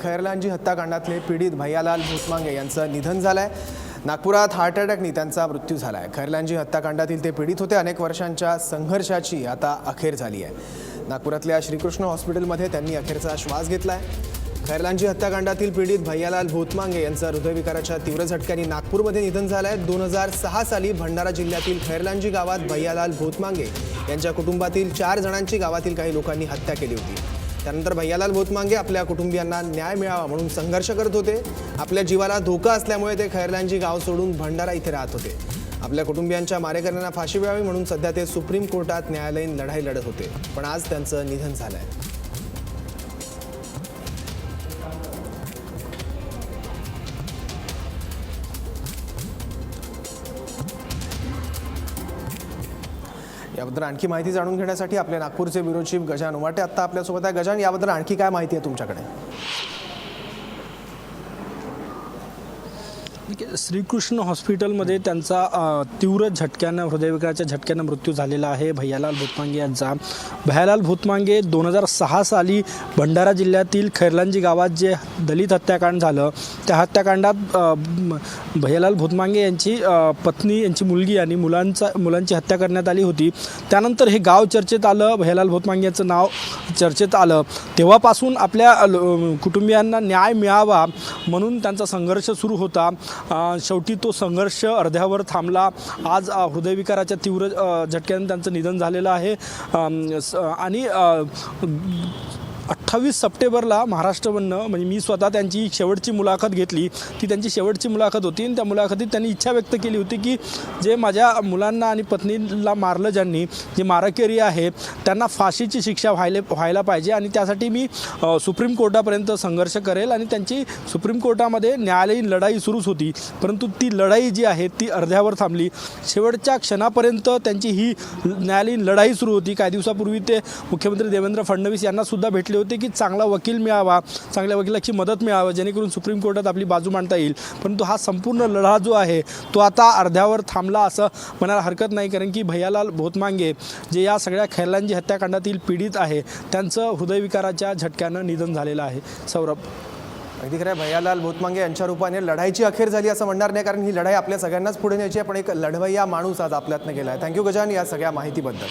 खैरलांजी हत्याकांडातले पीडित भैयालाल भूतमांगे यांचं निधन झालंय. नागपुरात हार्ट अटॅकनी त्यांचा मृत्यू झाला आहे खैरलांजी हत्याकांडातील ते पीडित होते. अनेक वर्षांच्या संघर्षाची आता अखेर झाली आहे. नागपुरातल्या श्रीकृष्ण हॉस्पिटलमध्ये त्यांनी अखेरचा श्वास आहे खैरलांजी हत्याकांडातील पीडित भैयालाल भूतमांगे यांचं हृदयविकाराच्या तीव्र झटक्यांनी नागपूरमध्ये निधन झालं आहे दोन हजार सहा साली भंडारा जिल्ह्यातील खैरलांजी गावात भैयालाल भूतमांगे यांच्या कुटुंबातील चार जणांची गावातील काही लोकांनी हत्या केली होती. त्यानंतर भैयालाल भोतमांगे आपल्या कुटुंबियांना न्याय मिळावा म्हणून संघर्ष करत होते. आपल्या जीवाला धोका असल्यामुळे ते खैरलांजी गाव सोडून भंडारा इथे राहत होते. आपल्या कुटुंबियांच्या मारेकऱ्यांना फाशी मिळावी म्हणून सध्या ते सुप्रीम कोर्टात न्यायालयीन लढाई लढत होते. पण आज त्यांचं निधन झालं आहे याबद्दल आणखी माहिती जाणून घेण्यासाठी आपले नागपूरचे ब्युरो चीफ गजान उमाटे आत्ता आपल्यासोबत आहे गजान याबद्दल आणखी काय माहिती आहे तुमच्याकडे? श्रीकृष्ण हॉस्पिटलमध्ये त्यांचा तीव्र झटक्यानं हृदयविकाराच्या झटक्यानं मृत्यू झालेला आहे. भैयालाल भूतमांगे यांचा. भैयालाल भूतमांगे दोन हजार सहा साली भंडारा जिल्ह्यातील खैरलांजी गावात जे दलित हत्याकांड झालं त्या हत्याकांडात भैयालाल भूतमांगे यांची पत्नी यांची मुलगी आणि मुलांचा मुलांची हत्या करण्यात आली होती. त्यानंतर हे गाव चर्चेत आलं भैयालाल भूतमांगे यांचं नाव चर्चेत आलं. तेव्हापासून आपल्या लो- कुटुंबियांना न्याय मिळावा म्हणून त्यांचा संघर्ष सुरू होता. शेवटी तो संघर्ष अर्ध्यावर थांबला. आज हृदयविकाराच्या तीव्र झटक्याने झटक्यानं त्यांचं निधन झालेलं आहे. स- आणि अठ्ठावीस सप्टेंबरला महाराष्ट्रमधनं म्हणजे मी स्वतः त्यांची शेवटची मुलाखत घेतली. ती त्यांची शेवटची मुलाखत होती आणि त्या मुलाखतीत त्यांनी इच्छा व्यक्त केली होती की जे माझ्या मुलांना आणि पत्नीला मारलं ज्यांनी जे मारकेरी आहे त्यांना फाशीची शिक्षा व्हायला व्हायला पाहिजे आणि त्यासाठी मी सुप्रीम कोर्टापर्यंत संघर्ष करेल आणि त्यांची सुप्रीम कोर्टामध्ये न्यायालयीन लढाई सुरूच होती. परंतु ती लढाई जी आहे ती अर्ध्यावर थांबली. शेवटच्या क्षणापर्यंत त्यांची ही न्यायालयीन लढाई सुरू होती. काही दिवसापूर्वी ते मुख्यमंत्री देवेंद्र फडणवीस यांना सुद्धा भेटले होते की चांगला वकील मिळावा चांगल्या वकिलाची मदत मिळावा जेणेकरून सुप्रीम कोर्टात आपली बाजू मांडता येईल. परंतु हा संपूर्ण लढा जो आहे तो आता अर्ध्यावर थांबला असं म्हणायला हरकत नाही. कारण की भैयालाल भोतमांगे जे या सगळ्या खैरलांजी हत्याकांडातील पीडित आहे त्यांचं हृदयविकाराच्या झटक्यानं निधन झालेलं आहे. सौरभ. अगदी खरं आहे, भैयालाल भोतमांगे यांच्या रूपाने लढाईची अखेर झाली असं म्हणणार नाही कारण ही लढाई आपल्या सगळ्यांनाच पुढे न्यायची आहे. पण एक लढवय्या माणूस आज आपल्यातनं गेला आहे. थँक्यू गजान या सगळ्या माहितीबद्दल.